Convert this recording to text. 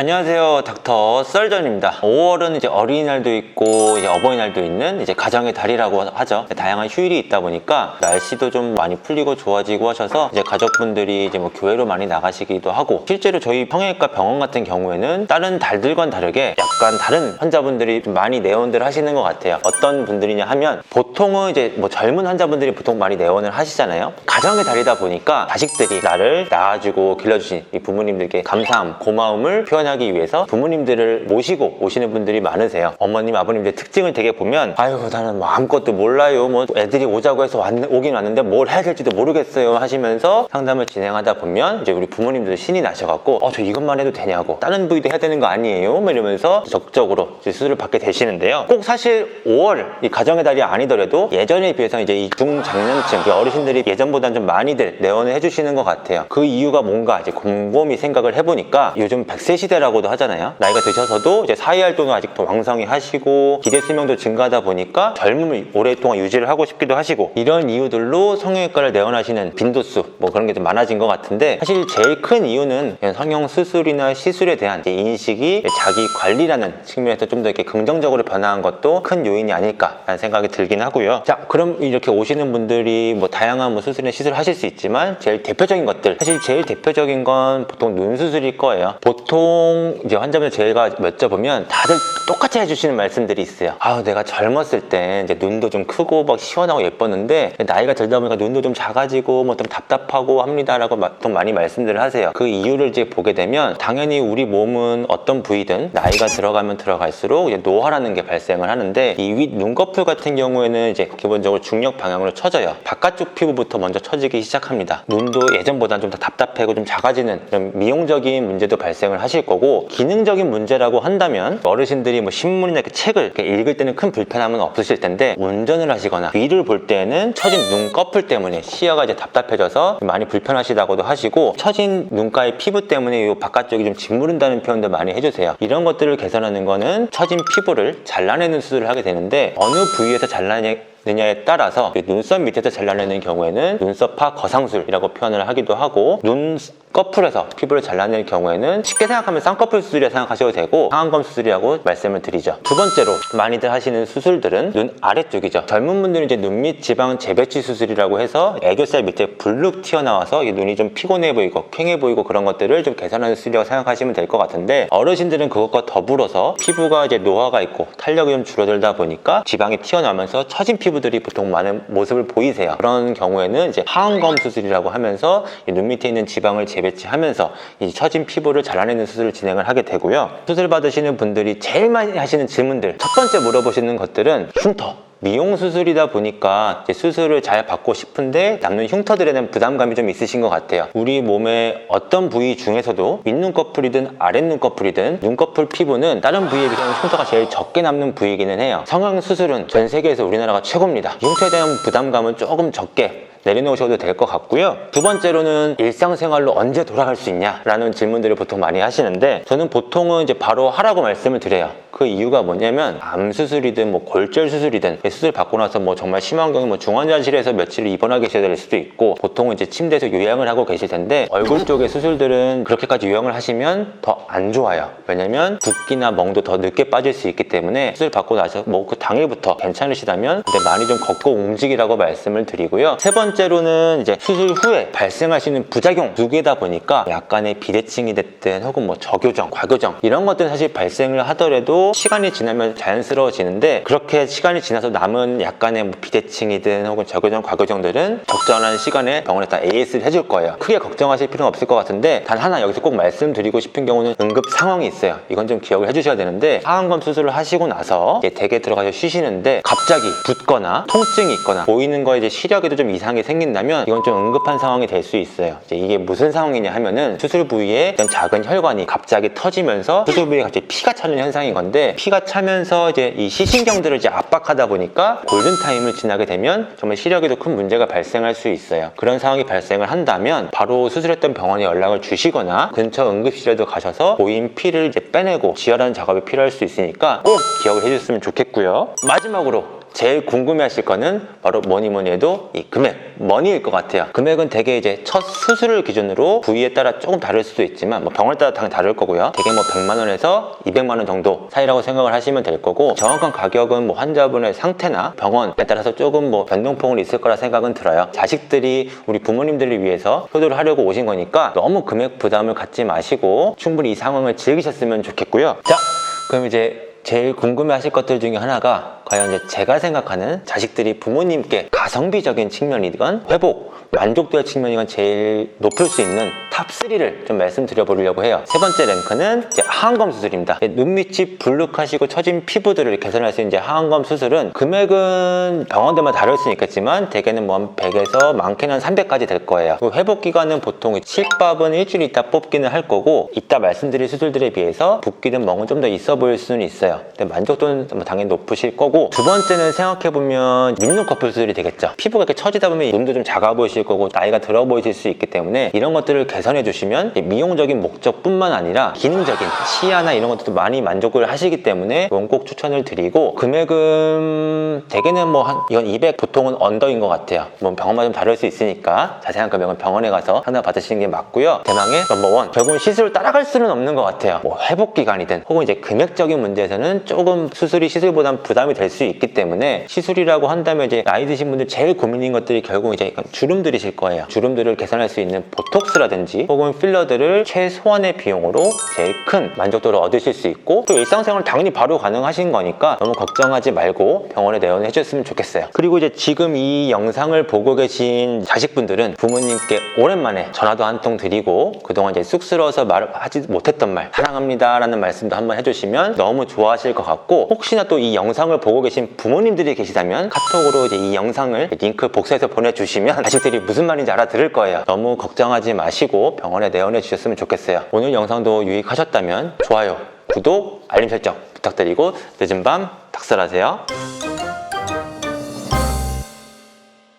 안녕하세요. 닥터 썰전입니다. 5월은 이제 어린이날도 있고 이제 어버이날도 있는 이제 가정의 달이라고 하죠. 다양한 휴일이 있다 보니까 날씨도 좀 많이 풀리고 좋아지고 하셔서 이제 가족분들이 이제 뭐 교회로 많이 나가시기도 하고 실제로 저희 성형외과 병원 같은 경우에는 다른 달들과는 다르게 약간 다른 환자분들이 좀 많이 내원들 하시는 것 같아요. 어떤 분들이냐 하면 보통은 이제 뭐 젊은 환자분들이 보통 많이 내원을 하시잖아요. 가정의 달이다 보니까 자식들이 나를 낳아주고 길러주신 이 부모님들께 감사함, 고마움을 표현하 기 위해서 부모님들을 모시고 오시는 분들이 많으세요. 어머님, 아버님들 특징을 되게 보면 아유 나는 뭐 아무것도 몰라요. 뭐 애들이 오자고 해서 왔, 오긴 왔는데 뭘 해야 될지도 모르겠어요 하시면서 상담을 진행하다 보면 이제 우리 부모님들 신이 나셔갖고 어 저 이것만 해도 되냐고 다른 부위도 해야 되는 거 아니에요? 뭐 이러면서 적극적으로 수술을 받게 되시는데요. 꼭 사실 5월 이 가정의 달이 아니더라도 예전에 비해서 이제 이 중장년층 이 어르신들이 예전보다는 좀 많이들 내원을 해주시는 것 같아요. 그 이유가 뭔가 이제 곰곰이 생각을 해보니까 요즘 100세 시대 라고도 하잖아요. 나이가 드셔서도 이제 사회 활동을 아직도 왕성히 하시고 기대 수명도 증가하다 보니까 젊음을 오랫동안 유지를 하고 싶기도 하시고 이런 이유들로 성형외과를 내원하시는 빈도수 뭐 그런 게 좀 많아진 것 같은데 사실 제일 큰 이유는 성형 수술이나 시술에 대한 인식이 자기 관리라는 측면에서 좀 더 이렇게 긍정적으로 변화한 것도 큰 요인이 아닐까라는 생각이 들긴 하고요. 자, 그럼 이렇게 오시는 분들이 뭐 다양한 뭐 수술이나 시술을 하실 수 있지만 제일 대표적인 것들 사실 제일 대표적인 건 보통 눈 수술일 거예요. 보통 이제 환자분들 제가 여쭤보면 다들 똑같이 해주시는 말씀들이 있어요. 아우 내가 젊었을 때 이제 눈도 좀 크고 막 시원하고 예뻤는데 나이가 들다 보니까 눈도 좀 작아지고 뭐 좀 답답하고 합니다라고 마- 보통 많이 말씀들을 하세요. 그 이유를 이제 보게 되면 당연히 우리 몸은 어떤 부위든 나이가 들어가면 들어갈수록 노화라는 게 발생을 하는데 이 윗 눈꺼풀 같은 경우에는 이제 기본적으로 중력 방향으로 처져요. 바깥쪽 피부부터 먼저 처지기 시작합니다. 눈도 예전보다는 좀더 답답하고 좀 작아지는 이런 미용적인 문제도 발생을 하실 거고 기능적인 문제라고 한다면 어르신들이 뭐 신문이나 책을 읽을 때는 큰 불편함은 없으실 텐데 운전을 하시거나 위를 볼 때는 처진 눈꺼풀 때문에 시야가 이제 답답해져서 많이 불편하시다고도 하시고 처진 눈가의 피부 때문에 이 바깥쪽이 좀 짓무른다는 표현도 많이 해주세요. 이런 것들을 개선하는 거는 처진 피부를 잘라내는 수술을 하게 되는데 어느 부위에서 잘라내 느냐에 따라서 눈썹 밑에서 잘라내는 경우에는 눈썹파 거상술이라고 표현을 하기도 하고 눈꺼풀에서 피부를 잘라낼 경우에는 쉽게 생각하면 쌍꺼풀 수술이라 생각하셔도 되고 상안검 수술이라고 말씀을 드리죠. 두 번째로 많이들 하시는 수술들은 눈 아래쪽이죠. 젊은 분들은 이제 눈밑 지방 재배치 수술이라고 해서 애교살 밑에 불룩 튀어나와서 이 눈이 좀 피곤해 보이고 퀭해 보이고 그런 것들을 좀 개선하는 수술이라고 생각하시면 될 것 같은데 어르신들은 그것과 더불어서 피부가 이제 노화가 있고 탄력이 좀 줄어들다 보니까 지방이 튀어나오면서 처진 피부 들이 보통 많은 모습을 보이세요. 그런 경우에는 이제 하안검 수술이라고 하면서 이눈 밑에 있는 지방을 재배치하면서 이 처진 피부를 잘라내는 수술을 진행을 하게 되고요. 수술 받으시는 분들이 제일 많이 하시는 질문들 첫 번째 물어보시는 것들은 흉터 미용 수술이다 보니까 수술을 잘 받고 싶은데 남는 흉터들에 대한 부담감이 좀 있으신 것 같아요. 우리 몸의 어떤 부위 중에서도 윗눈꺼풀이든 아랫눈꺼풀이든 눈꺼풀 피부는 다른 부위에 비해서는 흉터가 제일 적게 남는 부위이기는 해요. 성형 수술은 전 세계에서 우리나라가 최고입니다. 흉터에 대한 부담감은 조금 적게 내려놓으셔도 될 것 같고요. 두 번째로는 일상생활로 언제 돌아갈 수 있냐 라는 질문들을 보통 많이 하시는데 저는 보통은 이제 바로 하라고 말씀을 드려요. 그 이유가 뭐냐면 암 수술이든 뭐 골절 수술이든 수술 받고 나서 뭐 정말 심한 경우 뭐 중환자실에서 며칠을 입원하 계셔야 될 수도 있고 보통은 이제 침대에서 요양을 하고 계실 텐데 얼굴 쪽의 수술들은 그렇게까지 요양을 하시면 더 안 좋아요. 왜냐면 붓기나 멍도 더 늦게 빠질 수 있기 때문에 수술 받고 나서 뭐 그 당일부터 괜찮으시다면 근데 많이 좀 걷고 움직이라고 말씀을 드리고요. 세 번째로는 이제 수술 후에 발생하시는 부작용 두 개다 보니까 약간의 비대칭이 됐든 혹은 뭐 저교정, 과교정 이런 것들은 사실 발생을 하더라도 시간이 지나면 자연스러워지는데 그렇게 시간이 지나서 남은 약간의 뭐 비대칭이든 혹은 저교정, 과교정들은 적절한 시간에 병원에 다 AS를 해줄 거예요. 크게 걱정하실 필요는 없을 것 같은데 단 하나 여기서 꼭 말씀드리고 싶은 경우는 응급 상황이 있어요. 이건 좀 기억을 해주셔야 되는데 하안검 수술을 하시고 나서 댁에 들어가서 쉬시는데 갑자기 붓거나 통증이 있거나 보이는 거에 이제 시력에도 좀 이상이 생긴다면 이건 좀 응급한 상황이 될 수 있어요. 이게 무슨 상황이냐 하면은 수술 부위에 작은 혈관이 갑자기 터지면서 수술 부위에 갑자기 피가 차는 현상인 건데 피가 차면서 이제 이 시신경들을 이제 압박하다 보니까 골든 타임을 지나게 되면 정말 시력에도 큰 문제가 발생할 수 있어요. 그런 상황이 발생을 한다면 바로 수술했던 병원에 연락을 주시거나 근처 응급실에도 가셔서 보인 피를 이제 빼내고 지혈하는 작업이 필요할 수 있으니까 꼭 기억을 해줬으면 좋겠고요. 마지막으로 제일 궁금해하실 거는 바로 뭐니 뭐니 해도 이 금액, 머니일 것 같아요. 금액은 대개 이제 첫 수술을 기준으로 부위에 따라 조금 다를 수도 있지만 뭐 병원에 따라 당연히 다를 거고요. 대개 뭐 100만 원에서 200만 원 정도 사이라고 생각을 하시면 될 거고 정확한 가격은 뭐 환자분의 상태나 병원에 따라서 조금 뭐 변동폭은 있을 거라 생각은 들어요. 자식들이 우리 부모님들을 위해서 효도를 하려고 오신 거니까 너무 금액 부담을 갖지 마시고 충분히 이 상황을 즐기셨으면 좋겠고요. 자, 그럼 이제 제일 궁금해 하실 것들 중에 하나가 과연 이제 제가 생각하는 자식들이 부모님께 가성비적인 측면이건 회복, 만족도의 측면이건 제일 높을 수 있는 탑3를 좀 말씀드려 보려고 해요. 세 번째 랭크는 이제 하안검 수술입니다. 눈 밑이 불룩하시고 처진 피부들을 개선할 수 있는 이제 하안검 수술은 금액은 병원들마다 다를 수 있겠지만 대개는 뭐 한 100에서 많게는 한 300까지 될 거예요. 회복 기간은 보통 실밥은 일주일 있다 뽑기는 할 거고 이따 말씀드릴 수술들에 비해서 붓기든 멍은 좀 더 있어 보일 수는 있어요. 근데 만족도는 뭐 당연히 높으실 거고 두 번째는 생각해 보면 민눈 커플 수술이 되겠죠. 피부가 이렇게 처지다 보면 눈도 좀 작아 보이실 거고 나이가 들어 보이실 수 있기 때문에 이런 것들을 개선 해 주시면 미용적인 목적뿐만 아니라 기능적인 시야나 이런 것들도 많이 만족을 하시기 때문에 이건 꼭 추천을 드리고 금액은 대개는 뭐 한 이건 200 보통은 언더인 것 같아요. 뭐 병원마다 좀 다를 수 있으니까 자세한 금액은 병원에 가서 상담 받으시는 게 맞고요. 대망의 넘버원 결국은 시술을 따라갈 수는 없는 것 같아요. 뭐 회복 기간이든 혹은 이제 금액적인 문제에서는 조금 수술이 시술보다는 부담이 될 수 있기 때문에 시술이라고 한다면 이제 나이 드신 분들 제일 고민인 것들이 결국 이제 약간 주름들이실 거예요. 주름들을 개선할 수 있는 보톡스라든지 혹은 필러들을 최소한의 비용으로 제일 큰 만족도를 얻으실 수 있고 또 일상생활 당연히 바로 가능하신 거니까 너무 걱정하지 말고 병원에 내원해 주셨으면 좋겠어요. 그리고 이제 지금 이 영상을 보고 계신 자식분들은 부모님께 오랜만에 전화도 한 통 드리고 그동안 이제 쑥스러워서 말하지 못했던 말 사랑합니다 라는 말씀도 한번 해주시면 너무 좋아하실 것 같고 혹시나 또 이 영상을 보고 계신 부모님들이 계시다면 카톡으로 이제 이 영상을 링크 복사해서 보내주시면 자식들이 무슨 말인지 알아들을 거예요. 너무 걱정하지 마 병원에 내원해 주셨으면 좋겠어요. 오늘 영상도 유익하셨다면 좋아요, 구독, 알림 설정 부탁드리고 늦은 밤 닥설하세요.